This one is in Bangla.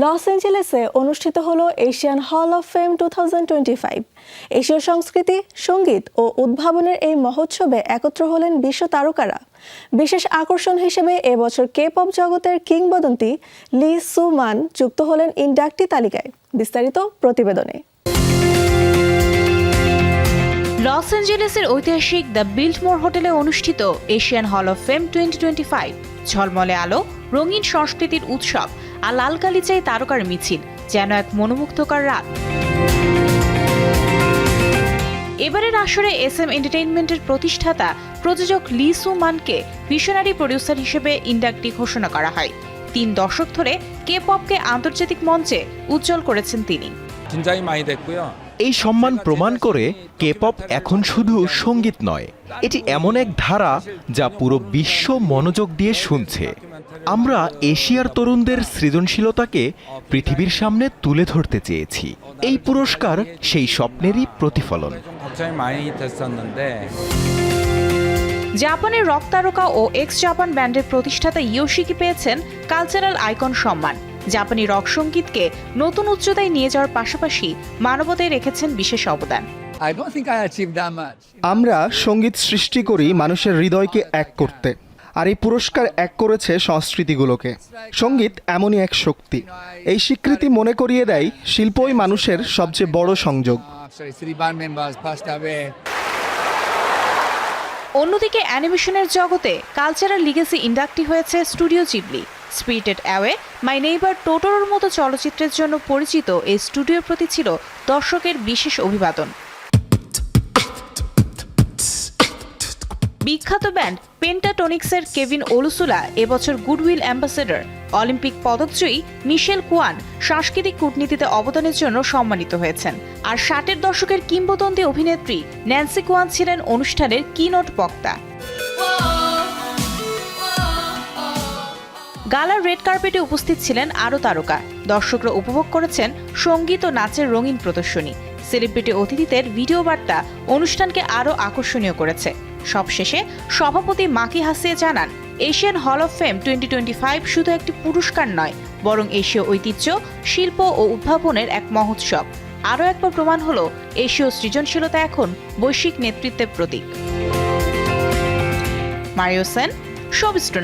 লস অ্যাঞ্জেলেসে অনুষ্ঠিত হল এশিয়ান হল অফ ফেম টু এশীয় সংস্কৃতি, সংগীত ও উদ্ভাবনের এই মহোৎসবে একত্র হলেন বিশ্ব তারকারা। বিশেষ আকর্ষণ হিসেবে এবছর কে পপ জগতের কিংবদন্তি লি সু মান যুক্ত হলেন ইন্ডাক্টি তালিকায়। বিস্তারিত প্রতিবেদনে। লস অ্যাঞ্জেলেসের ঐতিহাসিক দ্য বিল্টমোর হোটেলে অনুষ্ঠিত এশিয়ান হল অফ ফেম টোয়েন্টি ঝলমলে আলো, রঙিন সংস্কৃতির উৎসব আর লাল গালিচায় তারকার মিছিল, যেন এক মনোমুগ্ধকর রাত। এবারের আসরে এস এম এন্টারটেইনমেন্টের প্রতিষ্ঠাতা প্রযোজক লি সু মানকে ভিশনারি প্রডিউসার হিসেবে ইন্ডাকটি ঘোষণা করা হয়। তিন দশক ধরে কে পপকে আন্তর্জাতিক মঞ্চে উজ্জ্বল করেছেন তিনি। এই সম্মান প্রমাণ করে কে পপ এখন শুধু সংগীত নয় এটি এমন এক ধারা যা পুরো বিশ্ব মনোযোগ দিয়ে শুনছে। আমরা এশিয়ার তরুণদের সৃজনশীলতাকে পৃথিবীর সামনে তুলে ধরতে চেয়েছি। এই পুরস্কার সেই স্বপ্নেরই প্রতিফলন। জাপানের রক তারকা ও এক্স জাপান ব্যান্ডের প্রতিষ্ঠাতা ইয়োশিকি পেয়েছেন কালচারাল আইকন সম্মান। জাপানি রক সঙ্গীতকে নতুন উচ্চতায় নিয়ে যাওয়ার পাশাপাশি মানবতায় রেখেছেন বিশেষ অবদান. আমরা সংগীত সৃষ্টি করি মানুষের হৃদয়কে এক করতে আর এই পুরস্কার এক করেছে সংস্কৃতিগুলোকে। সংগীত এমনই এক শক্তি। এই স্বীকৃতি মনে করিয়ে দেয় শিল্পই মানুষের সবচেয়ে বড় সংযোগ। Away. অন্যদিকে অ্যানিমেশনের জগতে কালচারাল লিগেসি ইন্ডাক্টি হয়েছে studio Ghibli. Spirited away my neighbour Totoro মতো চলচ্চিত্রের জন্য পরিচিত এই স্টুডিওর প্রতি ছিল দর্শকের বিশেষ অভিবাদন। বিখ্যাত ব্যান্ড পেন্টাটনিক্সের কেভিন ওলুসুলা, এবছর গুডউইল অ্যাম্বাসেডর, অলিম্পিক পদকজয়ী মিশেল কুয়ান সাংস্কৃতিক কূটনীতিতে অবদানের জন্য সম্মানিত হয়েছেন। আর ষাটের দশকের কিংবদন্তি অভিনেত্রী ন্যান্সি কুয়ান ছিলেন অনুষ্ঠানের কিনোট বক্তা। গালার রেড কার্পেটে উপস্থিত ছিলেন আরও তারকা। দর্শকরা উপভোগ করেছেন সংগীত ও নাচের রঙিন প্রদর্শনী। সেলিব্রিটি অতিথিদের ভিডিও বার্তা অনুষ্ঠানকে আরও আকর্ষণীয় করেছে। সবশেষে সভাপতি মাকি হাসিয়ে জানান, Asian hall of fame twenty twenty five শুধু একটি পুরস্কার নয়, বরং এশীয় ঐতিহ্য, শিল্প ও উদ্ভাবনের এক মহোৎসব। আরও একবার প্রমাণ হলো, এশীয় সৃজনশীলতা এখন বৈশ্বিক নেতৃত্বের প্রতীক। মারিও সেন শোবিস্টু